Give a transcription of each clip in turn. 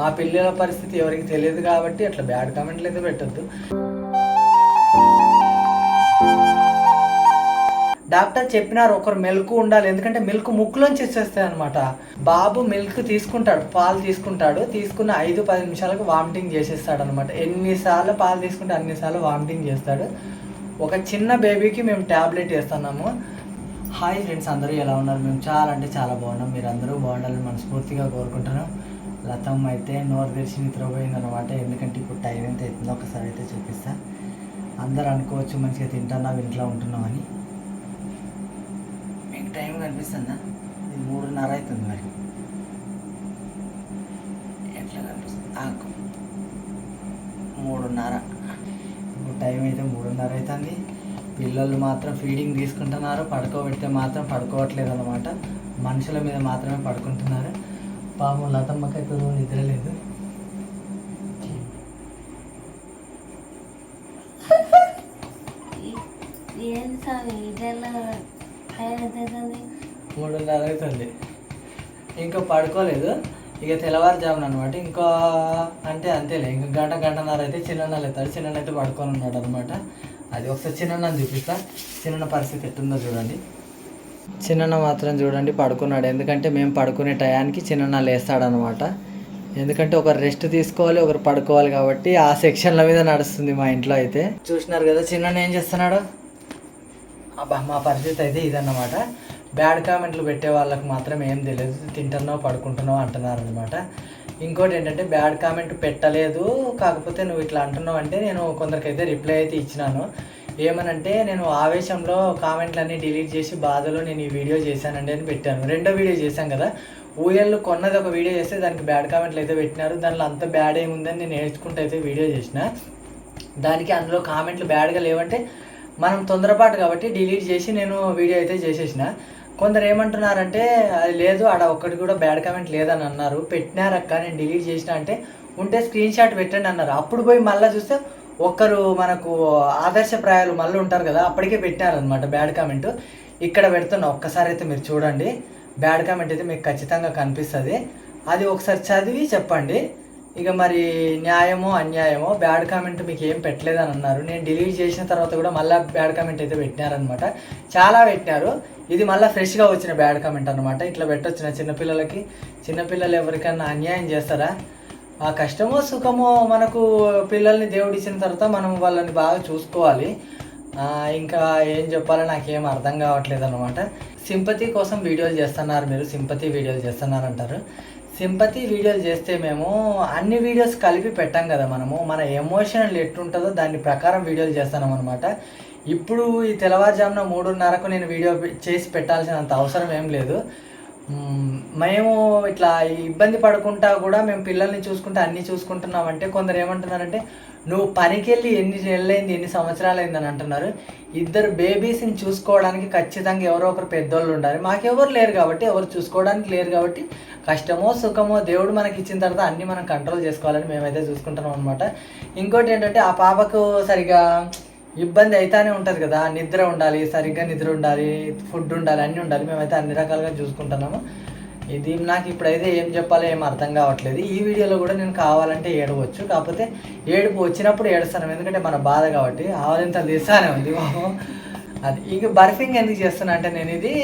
మా పిల్లల పరిస్థితి ఎవరికి తెలియదు కాబట్టి అట్లా బ్యాడ్ కామెంట్లు అయితే పెట్టద్దు. డాక్టర్ చెప్పినారు ఒకరు మిల్క్ ఉండాలి ఎందుకంటే మిల్క్ ముక్కులోంచి వచ్చేస్తాయి అనమాట బాబు మిల్క్ తీసుకుంటాడు పాలు తీసుకుంటాడు తీసుకున్న ఐదు పది నిమిషాలకు వామిటింగ్ చేసేస్తాడు అనమాట ఎన్నిసార్లు పాలు తీసుకుంటే అన్నిసార్లు వామిటింగ్ చేస్తాడు. ఒక చిన్న బేబీకి మేము ట్యాబ్లెట్ వేస్తున్నాము. హాయ్ ఫ్రెండ్స్ అందరూ ఎలా ఉన్నారు? మేము చాలా అంటే చాలా బాగున్నాం. మీరు అందరూ బాగుండాలని మనస్ఫూర్తిగా కోరుకుంటున్నాం. రథం అయితే నోరు తెరిచి నిద్రపోయింది అనమాట ఎందుకంటే ఇప్పుడు టైం ఎంత అవుతుందో ఒకసారి అయితే చూపిస్తా. అందరు అనుకోవచ్చు మంచిగా తింటున్నాం ఇంట్లో ఉంటున్నాం అని. మీకు టైం కనిపిస్తుందా? ఇది మూడున్నర అవుతుంది మరి. ఎట్లా కనిపిస్తుంది? ఆకు మూడున్నర. ఇప్పుడు టైం అయితే మూడున్నర అవుతుంది. పిల్లలు మాత్రం ఫీడింగ్ తీసుకుంటున్నారు పడుకోబెడితే మాత్రం పడుకోవట్లేదు అనమాట మనుషుల మీద మాత్రమే పడుకుంటున్నారు. పాపం లతమ్మకైతే రోజు నిద్ర లేదు ఏంటి స్వామి ఇదెలా టైం ఎంత అవుతుంది మూడున్నర అవుతుంది ఇంకా పడుకోలేదు. ఇక తెల్లవారుజామున అనమాట ఇంకా అంటే అంతేలే. ఇంకా గంట గంటన్నర అయితే చిన్న లేతాడు చిన్న అయితే పడుకొని ఉన్నాడు అనమాట అది ఒకసారి చిన్న చూపిస్తా. చిన్న పరిస్థితి ఎట్టుందో చూడండి. చిన్న మాత్రం చూడండి పడుకున్నాడు. ఎందుకంటే మేము పడుకునే టయానికి చిన్న లేస్తాడనమాట ఎందుకంటే ఒకరు రెస్ట్ తీసుకోవాలి ఒకరు పడుకోవాలి కాబట్టి ఆ సెక్షన్ల మీద నడుస్తుంది మా ఇంట్లో అయితే. చూసినారు కదా చిన్న ఏం చేస్తున్నాడు? అబ్బా మా పరిస్థితి అయితే ఇదన్నమాట. బ్యాడ్ కామెంట్లు పెట్టే వాళ్ళకి మాత్రం ఏం తెలియదు. తింటున్నావు పడుకుంటున్నావు అంటున్నారు అనమాట ఇంకోటి ఏంటంటే బ్యాడ్ కామెంట్ పెట్టలేదు. కాకపోతే నువ్వు ఇట్లా అంటున్నావు అంటే నేను కొందరికైతే రిప్లై అయితే ఇచ్చినాను. ఏమనంటే నేను ఆవేశంలో కామెంట్లన్నీ డిలీట్ చేసి బాధలో నేను ఈ వీడియో చేశానండి అని పెట్టాను. రెండో వీడియో చేశాను కదా. ఊయల్లు కొన్నది ఒక వీడియో చేస్తే దానికి బ్యాడ్ కామెంట్లు అయితే పెట్టినారు. దానిలో అంత బ్యాడ్ ఏముందని నేను నేర్చుకుంటూ అయితే వీడియో చేసిన. దానికి అందులో కామెంట్లు బ్యాడ్గా లేవంటే మనం తొందరపాటు కాబట్టి డిలీట్ చేసి నేను వీడియో అయితే చేసేసిన. కొందరు ఏమంటున్నారంటే అది లేదు ఆడ ఒక్కటి కూడా బ్యాడ్ కామెంట్ లేదని అన్నారు. పెట్టినారక్క నేను డిలీట్ చేసిన అంటే ఉంటే స్క్రీన్ షాట్ పెట్టండి అన్నారు. అప్పుడు పోయి మళ్ళీ చూస్తే ఒక్కరు మనకు ఆదర్శప్రాయాలు మళ్ళీ ఉంటారు కదా అప్పటికే పెట్టారనమాట బ్యాడ్ కామెంట్. ఇక్కడ పెడుతున్నా ఒక్కసారి అయితే మీరు చూడండి. బ్యాడ్ కామెంట్ అయితే మీకు ఖచ్చితంగా కనిపిస్తుంది. అది ఒకసారి చదివి చెప్పండి. ఇక మరి న్యాయమో అన్యాయమో బ్యాడ్ కామెంట్ మీకు ఏం పెట్టలేదని అన్నారు. నేను డిలీట్ చేసిన తర్వాత కూడా మళ్ళీ బ్యాడ్ కామెంట్ అయితే పెట్టినారనమాట చాలా పెట్టినారు ఇది మళ్ళీ ఫ్రెష్గా వచ్చిన బ్యాడ్ కామెంట్ అనమాట ఇట్లా పెట్టొచ్చిన చిన్నపిల్లలకి. చిన్నపిల్లలు ఎవరికైనా అన్యాయం చేస్తారా? ఆ కష్టమో సుఖమో మనకు పిల్లల్ని దేవుడు ఇచ్చిన తర్వాత మనం వాళ్ళని బాగా చూసుకోవాలి. ఇంకా ఏం చెప్పాలో నాకేం అర్థం కావట్లేదు అనమాట సింపతి కోసం వీడియోలు చేస్తున్నారు మీరు. సింపతి వీడియోలు చేస్తున్నారు అంటారు. సింపతి వీడియోలు చేస్తే మేము అన్ని వీడియోస్ కలిపి పెట్టాం కదా మనము. మన ఎమోషనల్ ఎట్లుంటుందో దాని ప్రకారం వీడియోలు చేస్తున్నాం అనమాట ఇప్పుడు ఈ తెల్లవారుజామున మూడున్నరకు నేను వీడియో చేసి పెట్టాల్సినంత అవసరం ఏం లేదు. మేము. ఇట్లా ఇబ్బంది పడకుండా కూడా మేము పిల్లల్ని చూసుకుంటా అన్నీ చూసుకుంటున్నామంటే కొందరు ఏమంటున్నారంటే నువ్వు పనికి వెళ్ళి ఎన్ని నెలలైంది ఎన్ని సంవత్సరాలు అయిందని అంటున్నారు. ఇద్దరు బేబీస్ని చూసుకోవడానికి ఖచ్చితంగా ఎవరో ఒకరు పెద్దోళ్ళు ఉండాలి. మాకెవరు లేరు కాబట్టి ఎవరు చూసుకోవడానికి లేరు కాబట్టి కష్టమో సుఖమో దేవుడు మనకి ఇచ్చిన తర్వాత అన్నీ మనం కంట్రోల్ చేసుకోవాలని మేమైతే చూసుకుంటున్నాం అనమాట ఇంకోటి ఏంటంటే ఆ పాపకు సరిగా ఇబ్బంది అయితేనే ఉంటుంది కదా. నిద్ర ఉండాలి సరిగ్గా నిద్ర ఉండాలి ఫుడ్ ఉండాలి అన్నీ ఉండాలి. మేమైతే అన్ని రకాలుగా చూసుకుంటున్నాము. ఇది నాకు ఇప్పుడైతే ఏం చెప్పాలో ఏం అర్థం కావట్లేదు. ఈ వీడియోలో కూడా నేను కావాలంటే ఏడవచ్చు. కాకపోతే ఏడుపు వచ్చినప్పుడు ఏడుస్తాను ఎందుకంటే మన బాధ కాబట్టి. ఆవలింత తీసానే ఉంది బాబు అది ఇక బర్ఫింగ్ ఎందుకు చేస్తున్నా అంటే నేను ఇది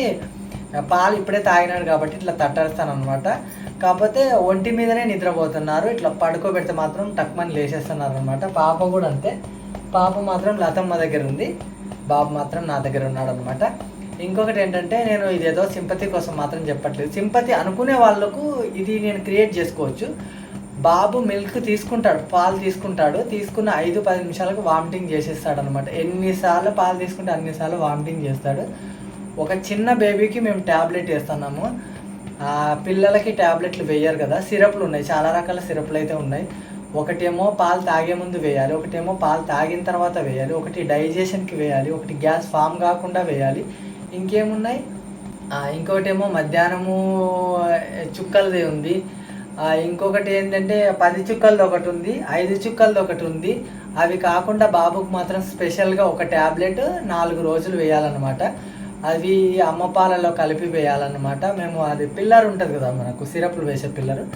పాలు ఇప్పుడే తాగినాడు కాబట్టి ఇట్లా తట్టేస్తాను అనమాట కాకపోతే ఒంటి మీదనే నిద్రపోతున్నారు. ఇట్లా పడుకోబెడితే మాత్రం టక్మని లేచేస్తున్నారు అనమాట పాప కూడా అంతే. పాప మాత్రం లతమ్మ దగ్గర ఉంది. బాబు మాత్రం నా దగ్గర ఉన్నాడు అనమాట ఇంకొకటి ఏంటంటే నేను ఇదేదో సింపతి కోసం మాత్రం చెప్పట్లేదు. సింపతి అనుకునే వాళ్ళకు ఇది నేను క్రియేట్ చేసుకోవచ్చు. బాబు మిల్క్ తీసుకుంటాడు పాలు తీసుకుంటాడు. తీసుకున్న ఐదు పది నిమిషాలకు వామిటింగ్ చేసేస్తాడు అనమాట ఎన్నిసార్లు పాలు తీసుకుంటే అన్నిసార్లు వామిటింగ్ చేస్తాడు. ఒక చిన్న బేబీకి మేము ట్యాబ్లెట్ వేస్తున్నాము. పిల్లలకి ట్యాబ్లెట్లు వేయరు కదా. సిరప్లు ఉన్నాయి. చాలా రకాల సిరప్లు అయితే ఉన్నాయి. ఒకటేమో పాలు తాగే ముందు వేయాలి ఒకటేమో పాలు తాగిన తర్వాత వేయాలి ఒకటి డైజెషన్కి వేయాలి ఒకటి గ్యాస్ ఫామ్ కాకుండా వేయాలి. ఇంకేమున్నాయి? ఇంకోటేమో మధ్యాహ్నము చుక్కలది ఉంది. ఇంకొకటి ఏంటంటే పది చుక్కలది ఒకటి ఉంది ఐదు చుక్కలది ఒకటి ఉంది. అవి కాకుండా బాబుకు మాత్రం స్పెషల్గా ఒక ట్యాబ్లెట్ నాలుగు రోజులు వేయాలన్నమాట. అవి అమ్మ పాలలో కలిపి వేయాలన్నమాట. మేము అది పిల్లర్ ఉంటుంది కదా మనకు సిరప్లు వేసే పిల్లరు.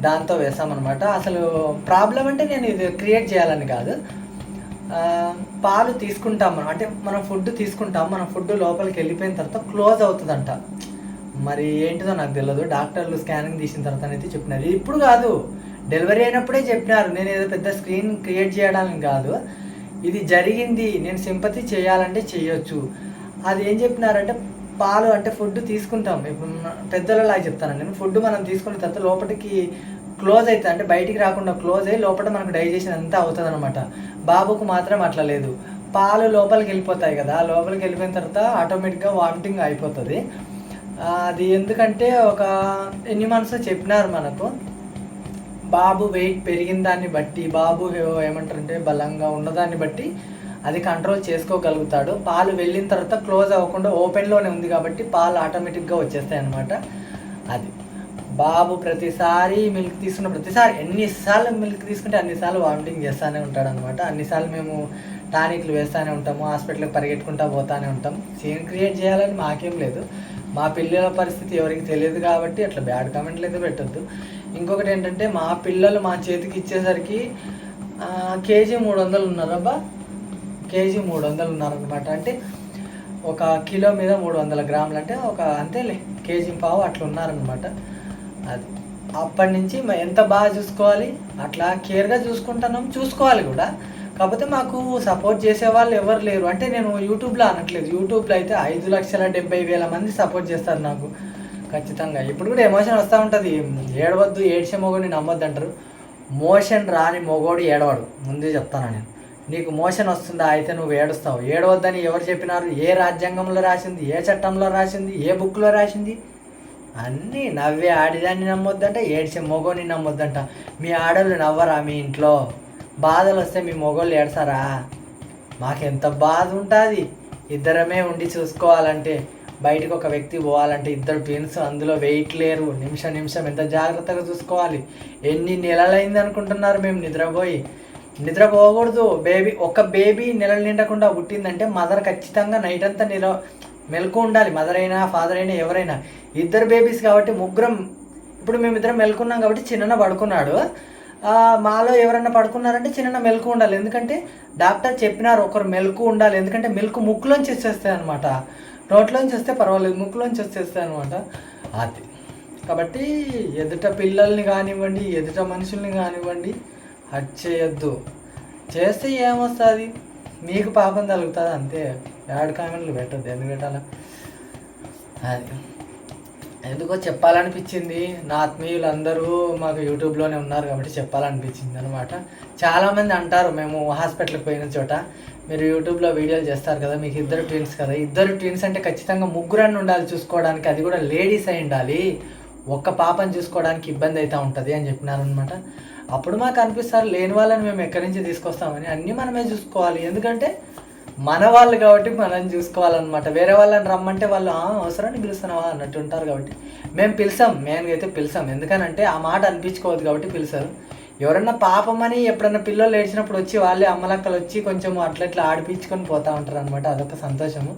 దాంతో వేసామన్నమాట. అసలు ప్రాబ్లం అంటే నేను ఇది క్రియేట్ చేయాలని కాదు. పాలు తీసుకుంటాం మనం. అంటే మనం ఫుడ్ తీసుకుంటాం. మనం ఫుడ్ లోపలికి వెళ్ళిపోయిన తర్వాత క్లోజ్ అవుతుందంట. మరి ఏంటిదో నాకు తెలియదు డాక్టర్లు స్కానింగ్ తీసిన తర్వాత అయితే చెప్పినారు. ఇప్పుడు కాదు. డెలివరీ అయినప్పుడే చెప్పినారు. నేను ఏదో పెద్ద స్క్రీన్ క్రియేట్ చేయడానికి కాదు. ఇది జరిగింది. నేను సింపతి చేయాలంటే చేయొచ్చు. అది ఏం చెప్పినారంటే పాలు అంటే ఫుడ్ తీసుకుంటాం. ఇప్పుడు మన చెప్తానండి నేను ఫుడ్ మనం తీసుకున్న తర్వాత లోపలికి క్లోజ్ అవుతుంది అంటే బయటికి రాకుండా క్లోజ్ అయ్యి లోపల మనకు డైజెషన్ అంతా అవుతుంది అనమాట బాబుకు మాత్రం అట్లా లేదు. పాలు లోపలికి వెళ్ళిపోతాయి కదా లోపలికి వెళ్ళిపోయిన తర్వాత ఆటోమేటిక్గా వామిటింగ్ అయిపోతుంది. అది ఎందుకంటే ఒక ఎన్ని మంత్స్ చెప్పినారు మనకు? బాబు వెయిట్ పెరిగిన దాన్ని బట్టి బాబు ఏమంటారంటే బలంగా ఉన్నదాన్ని బట్టి అది కంట్రోల్ చేసుకోగలుగుతాడు. పాలు వెళ్ళిన తర్వాత క్లోజ్ అవ్వకుండా ఓపెన్లోనే ఉంది కాబట్టి పాలు ఆటోమేటిక్గా వచ్చేస్తాయి అనమాట అది. బాబు ప్రతిసారి మిల్క్ తీసుకున్న ప్రతిసారి ఎన్నిసార్లు మిల్క్ తీసుకుంటే అన్నిసార్లు వామిటింగ్ చేస్తూనే ఉంటాడు అనమాట అన్నిసార్లు మేము టానిక్లు వేస్తూనే ఉంటాము హాస్పిటల్కి పరిగెట్టుకుంటా పోతానే ఉంటాం. సీన్ క్రియేట్ చేయాలని మాకేం లేదు. మా పిల్లల పరిస్థితి ఎవరికి తెలియదు కాబట్టి అట్లా బ్యాడ్ కామెంట్లు అయితే పెట్టొద్దు. ఇంకొకటి ఏంటంటే మా పిల్లలు మా చేతికి ఇచ్చేసరికి కేజీ మూడు వందలు ఉన్నారబ్బా. కేజీ మూడు వందలు ఉన్నారనమాట అంటే ఒక కిలో మీద మూడు వందల గ్రాములు అంటే ఒక అంతేలే కేజీ పావు అట్లా ఉన్నారనమాట అది అప్పటి నుంచి ఎంత బాగా చూసుకోవాలి? అట్లా కేర్గా చూసుకుంటున్నాం చూసుకోవాలి కూడా. కాకపోతే మాకు సపోర్ట్ చేసే వాళ్ళు ఎవరు లేరు. అంటే నేను యూట్యూబ్లో అనట్లేదు. యూట్యూబ్లో అయితే ఐదు లక్షల డెబ్బై వేల మంది సపోర్ట్ చేస్తారు నాకు. ఖచ్చితంగా. ఇప్పుడు కూడా ఎమోషన్ వస్తూ ఉంటుంది. ఏడవద్దు ఏడ్చే మొగోడిని నమ్మొద్దు అంటారు మోషన్ రాని మొగోడు ఏడవాడు. ముందే చెప్తాను నేను. నీకు మోషన్ వస్తుందా అయితే నువ్వు ఏడుస్తావు. ఏడవద్దని ఎవరు చెప్పినారు? ఏ రాజ్యాంగంలో రాసింది? ఏ చట్టంలో రాసింది? ఏ బుక్లో రాసింది? అన్నీ నవ్వే ఆడిదాన్ని నమ్మొద్దంట ఏడ్చే మొగోని నమ్మొద్దంట. మీ ఆడోళ్ళు నవ్వరా మీ ఇంట్లో? బాధలు వస్తే మీ మొగోళ్ళు ఏడసారా మాకెంత బాధ ఉంటుంది ఇద్దరమే ఉండి చూసుకోవాలంటే బయటకు ఒక వ్యక్తి పోవాలంటే ఇద్దరు ట్విన్స్ అందులో వెయిట్ లేరు. నిమిషం నిమిషం ఎంత జాగ్రత్తగా చూసుకోవాలి? ఎన్ని నెలలైంది అనుకుంటున్నారు మేము నిద్రపోయి? నిద్ర పోకూడదు బేబీ ఒక బేబీ నెలలు నిండకుండా పుట్టిందంటే మదర్ ఖచ్చితంగా నైట్ అంతా నిల మెలకు ఉండాలి. మదర్ అయినా ఫాదర్ అయినా ఎవరైనా. ఇద్దరు బేబీస్ కాబట్టి ముగ్గురం ఇప్పుడు మేమిద్దరం మెలుకున్నాం కాబట్టి చిన్న పడుకున్నాడు. మాలో ఎవరైనా పడుకున్నారంటే చిన్న మెలకు ఉండాలి. ఎందుకంటే డాక్టర్ చెప్పినారు ఒకరు మెలకు ఉండాలి. ఎందుకంటే మిల్క్ ముక్కులోంచి వచ్చేస్తాయి అనమాట నోట్లోంచి వస్తే పర్వాలేదు ముక్కులోంచి వచ్చేస్తాయి అనమాట అది. కాబట్టి ఎదుట పిల్లల్ని కానివ్వండి ఎదుట మనుషుల్ని కానివ్వండి హట్ చేయొద్దు చేస్తే ఏమొస్తుంది? మీకు పాపం తగులుతుంది అంతే. యాడ్ కామెంట్లు పెట్టద్దు. ఎందుకు పెట్టాలా? అది. ఎందుకో చెప్పాలనిపించింది. నా ఆత్మీయులందరూ మాకు యూట్యూబ్లోనే ఉన్నారు కాబట్టి చెప్పాలనిపించింది అనమాట చాలామంది అంటారు మేము హాస్పిటల్కి పోయిన చోట మీరు యూట్యూబ్లో వీడియోలు చేస్తారు కదా మీకు ఇద్దరు ట్విన్స్ కదా. ఇద్దరు ట్విన్స్ అంటే ఖచ్చితంగా ముగ్గురని ఉండాలి చూసుకోవడానికి అది కూడా లేడీస్ అయి ఉండాలి. ఒక్క పాపను చూసుకోవడానికి ఇబ్బంది అవుతూ ఉంటుంది అని చెప్పినారనమాట అప్పుడు మాకు అనిపిస్తారు లేని వాళ్ళని మేము ఎక్కడి నుంచి తీసుకొస్తామని. అన్నీ మనమే చూసుకోవాలి. ఎందుకంటే మన వాళ్ళు కాబట్టి మనం చూసుకోవాలన్నమాట. వేరే వాళ్ళని రమ్మంటే వాళ్ళు అవసరాన్ని పిలుస్తున్నావా? అన్నట్టు ఉంటారు కాబట్టి. మేము పిలిచాం మెయిన్గా అయితే పిలిచాం. ఎందుకనంటే ఆ మాట అనిపించుకోవద్దు కాబట్టి పిలిచారు. ఎవరన్నా పాపం అని ఎప్పుడన్నా పిల్లలు ఏడ్చినప్పుడు వచ్చి వాళ్ళే అమ్మలక్కలు వచ్చి కొంచెం అట్లా ఇట్లా ఆడిపించుకొని పోతా ఉంటారు అనమాట అదొక సంతోషము.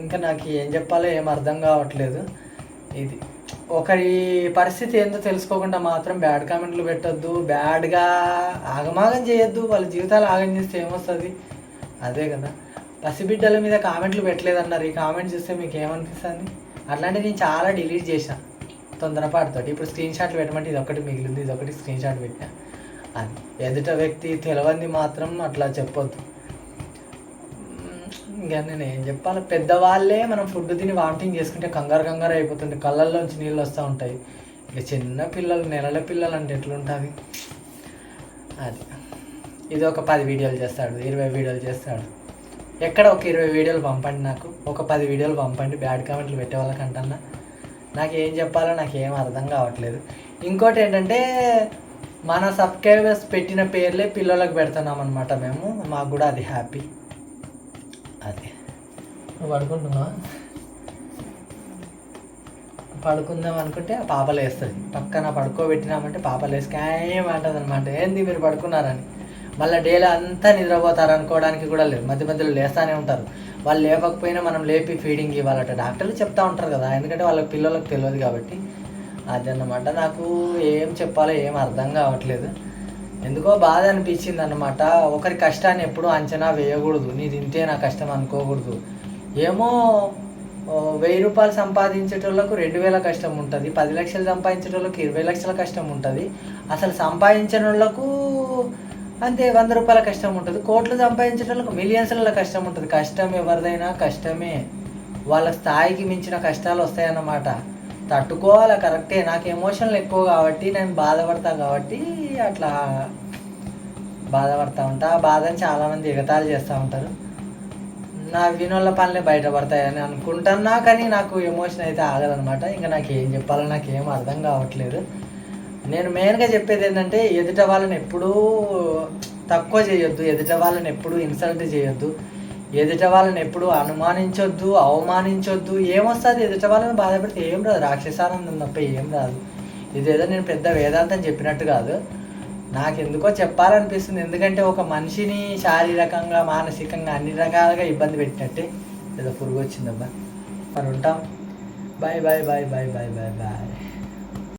ఇంకా నాకు ఏం చెప్పాలో ఏం అర్థం కావట్లేదు. ఇది. ఒకరి పరిస్థితి ఏందో తెలుసుకోకుండా మాత్రం బ్యాడ్ కామెంట్లు పెట్టొద్దు బ్యాడ్గా ఆగమాగం చేయొద్దు వాళ్ళ జీవితాలు ఆగం చేస్తే ఏమొస్తుంది? అదే కదా. పసిబిడ్డల మీద కామెంట్లు పెట్టలేదన్నారు. ఈ కామెంట్ చూస్తే మీకు ఏమనిపిస్తుంది అట్లాంటి నేను చాలా డిలీట్ చేసా తొందరపాటుతో ఇప్పుడు స్క్రీన్ షాట్లు పెట్టమంటే ఇది ఒకటి మిగిలింది ఇది ఒకటి స్క్రీన్ షాట్ పెట్టినా అది ఎదుట వ్యక్తి తెలవంది మాత్రం అట్లా చెప్పొద్దు. ఇంకా నేను ఏం చెప్పాలి పెద్దవాళ్ళే మనం ఫుడ్ తిని వామిటింగ్ చేసుకుంటే కంగారు కంగారు అయిపోతుంది. కళ్ళల్లోంచి నీళ్ళు వస్తూ ఉంటాయి. ఇక చిన్న పిల్లలు నెలల పిల్లలు అంటే ఎట్లుంటుంది? అది. ఇది ఒక పది వీడియోలు చేస్తాడు ఇరవై వీడియోలు చేస్తాడు. ఎక్కడ ఒక ఇరవై వీడియోలు పంపండి నాకు. ఒక పది వీడియోలు పంపండి బ్యాడ్ కామెంట్లు పెట్టే వాళ్ళకంటన్నా నాకు ఏం చెప్పాలో నాకు ఏం అర్థం కావట్లేదు. ఇంకోటి ఏంటంటే మన సబ్స్క్రైబర్స్ పెట్టిన పేర్లే పిల్లలకు పెడుతున్నాం అనమాట మేము. మాకు కూడా అది హ్యాపీ నువ్వు పడుకుంటున్నావా? పడుకుందాం అనుకుంటే ఆ పాపలు పక్కన పడుకోబెట్టినామంటే పాపలు వేసుకు ఏమంటుంది అనమాట ఏంది మీరు పడుకున్నారని? మళ్ళీ డేలో అంతా నిద్రపోతారు అనుకోవడానికి కూడా లేదు. మధ్య మధ్యలో లేస్తానే ఉంటారు. వాళ్ళు లేపకపోయినా మనం లేపి ఫీడింగ్ ఇవ్వాలట. డాక్టర్లు చెప్తా ఉంటారు కదా. ఎందుకంటే వాళ్ళ పిల్లలకు తెలియదు కాబట్టి. అదన్నమాట. నాకు ఏం చెప్పాలో ఏం అర్థం కావట్లేదు. ఎందుకో బాధ అనిపించింది అనమాట ఒకరి కష్టాన్ని ఎప్పుడూ అంచనా వేయకూడదు. నీది ఇంతే నా కష్టం అనుకోకూడదు. ఏమో వెయ్యి రూపాయలు సంపాదించేటోళ్ళకు రెండు వేల కష్టం ఉంటుంది పది లక్షలు సంపాదించేటోళ్ళకి ఇరవై లక్షల కష్టం ఉంటుంది. అసలు సంపాదించిన వాళ్ళకు అంతే వంద రూపాయల కష్టం ఉంటుంది. కోట్లు సంపాదించేటోళ్ళకు మిలియన్స్ల కష్టం ఉంటుంది. కష్టం ఎవరిదైనా కష్టమే. వాళ్ళ స్థాయికి మించిన కష్టాలు వస్తాయన్నమాట. తట్టుకోవాలి కరెక్టే. నాకు ఎమోషన్లు ఎక్కువ కాబట్టి నేను బాధపడతా కాబట్టి అట్లా బాధపడతా ఉంటా. ఆ బాధని చాలామంది ఎగతాళి చేస్తూ ఉంటారు. నా వినోళ్ళ పనులే బయటపడతాయని అనుకుంటున్నా కానీ నాకు ఎమోషన్ అయితే ఆగదనమాట ఇంకా నాకు ఏం చెప్పాలో నాకు ఏం అర్థం కావట్లేదు. నేను మెయిన్గా చెప్పేది ఏంటంటే ఎదుట వాళ్ళని ఎప్పుడూ తక్కువ చేయొద్దు ఎదుట వాళ్ళని ఎప్పుడూ ఇన్సల్ట్ చేయొద్దు ఎదుట వాళ్ళని ఎప్పుడూ అనుమానించొద్దు అవమానించొద్దు. ఏమొస్తుంది? ఎదుట వాళ్ళని బాధపడితే ఏం రాదు. రాక్షసానందం తప్ప ఏం రాదు. ఇదేదో నేను పెద్ద వేదాంతం చెప్పినట్టు కాదు. నాకు ఎందుకో చెప్పాలనిపిస్తుంది. ఎందుకంటే ఒక మనిషిని శారీరకంగా మానసికంగా అన్ని రకాలుగా ఇబ్బంది పెట్టినట్టే ఏదో పురుగు వచ్చిందబ్బా మరి ఉంటాం. Bye bye bye bye bye bye bye